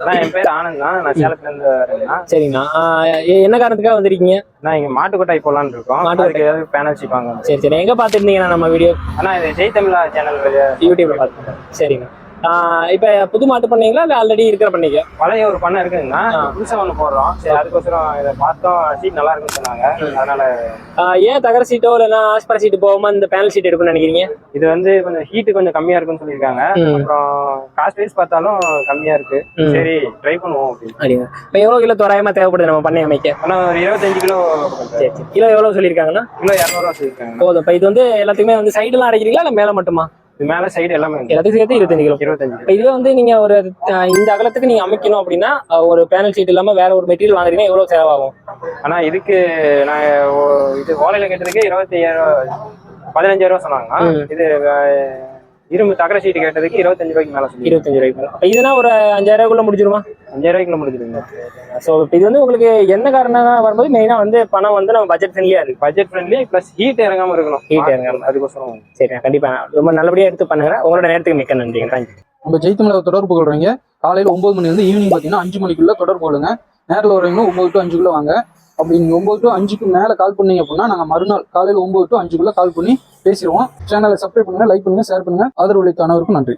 என் பேர் ஆனந்த். தான் நான் சேலத்துல இருந்து வரேன்னா சரிங்கண்ணா. என்ன காரணத்துக்காக வந்திருக்கீங்க? நான் இங்க மாட்டுக்கொட்டாய் போலான்னு இருக்கோம். அதுக்கு ஏதாவது பேனல் வச்சுப்பாங்க சரி சரி. எங்க பார்த்துருந்தீங்கண்ணா நம்ம வீடியோ? ஆனா இது ஜெய் தமிழா சேனல் யூடியூப்ல பார்த்து சரிங்க இப்ப புது மாட்டு பண்ணீங்களா? இல்ல ஆல்ரெடி இருக்கிற பண்ணீங்க? பழைய ஒரு பண்ணை இருக்குங்கன்னா ஆ. புதுசா ஒண்ணு போடுறோம். சரி அதுக்கோசரம் இதை பார்த்தோம். சீட் நல்லா இருக்குன்னு சொன்னாங்க. அதனால ஏன் தகர சீட்டோ இல்லைன்னா ஆஸ்பர சீட்டு போகாம இந்த பேனல் சீட் எடுக்கணும்னு நினைக்கிறீங்க? இது வந்து கொஞ்சம் ஹீட் கொஞ்சம் கம்மியா இருக்குன்னு சொல்லியிருக்காங்க. அப்புறம் காஸ்ட் வைஸ் பார்த்தாலும் கம்மியா இருக்கு. சரி ட்ரை பண்ணுவோம் அப்படின்னு. இப்போ எவ்வளோ கிலோ தோராயமா தேவைப்படுது நம்ம பண்ணை அமைக்க? ஆனா ஒரு இருபத்தஞ்சு கிலோ சரி. சரி கிலோ எவ்வளோ சொல்லியிருக்காங்கன்னா? கிலோ இரநூறுவா சொல்லியிருக்காங்க. போதும். இப்போ இது வந்து எல்லாத்துக்குமே வந்து சைடுலாம் அடைக்கிறீங்களா? இல்லை மேலே மட்டுமா? இது மேல சைடு எல்லாமே இருக்கு. எல்லாத்துக்கும் சேர்த்து இருபத்தஞ்சு கிலோ இருபத்தஞ்சு இதுவே வந்து நீங்க ஒரு இந்த அகலத்துக்கு நீங்க அமைக்கணும் அப்படின்னா ஒரு பேனல் சீட் இல்லாம வேற ஒரு மெட்டீரியல் வாங்குறீங்கன்னா எவ்வளவு செலவாகும் ஆனா இதுக்கு நான் இது ஓலையில கேட்டதுக்கு இருபத்தி ஐயாயிரம் பதினஞ்சாயிரம் ரூபா சொன்னாங்க. இது இரும்பு தகர சீட்டு கேட்டதுக்கு இருபத்தஞ்சு ரூபாய்க்கு மேல சொல்லி இருபத்தஞ்சு ரூபாய்க்கு மேல. அப்ப இதுனா ஒரு அஞ்சாயிரம் ரூபாய்க்குள்ள முடிஞ்சிருமா? அஞ்சாயிரம் ரூபாய்க்குள்ள முடிஞ்சிருங்க. ஸோ இது வந்து உங்களுக்கு என்ன காரணம் வரும்போது மெயினா வந்து பணம் வந்து நம்ம பட்ஜெட் ஃப்ரெண்ட்லியா இருக்கு. பட்ஜெட் ஃப்ரெண்ட்லி பிளஸ் ஹீட் இறங்காம இருக்கணும். Heat இறங்காம. அதுக்கோசரம். சரி கண்டிப்பா. ரொம்ப நல்லபடியா எடுத்து பண்ணுங்க உங்களோட நேரத்துக்கு மிக்க நன்றிங்க. தேங்க்யூ நம்ம ஜெயித்தமிழக தொடர்பு கொள்றீங்க காலையில் ஒம்பது மணி வந்து ஈவினிங் பார்த்தீங்கன்னா அஞ்சு மணிக்குள்ள தொடர்பு கொள்ளுங்க. நேரில் வரவங்க ஒம்பது டு அஞ்சுக்குள்ள வாங்க. அப்படி நீங்கள் ஒம்பது டு அஞ்சுக்கு மேலே கால் பண்ணீங்க அப்படின்னா நாங்கள் மறுநாள் காலையில் ஒம்பது டு அஞ்சுக்குள்ள கால் பண்ணி பேசிடுவோம். சேனலை சப்ஸ்கிரைப் பண்ணுங்க லைக் பண்ணுங்க ஷேர் பண்ணுங்க. ஆதரவு அளித்த அனைவருக்கும் நன்றி.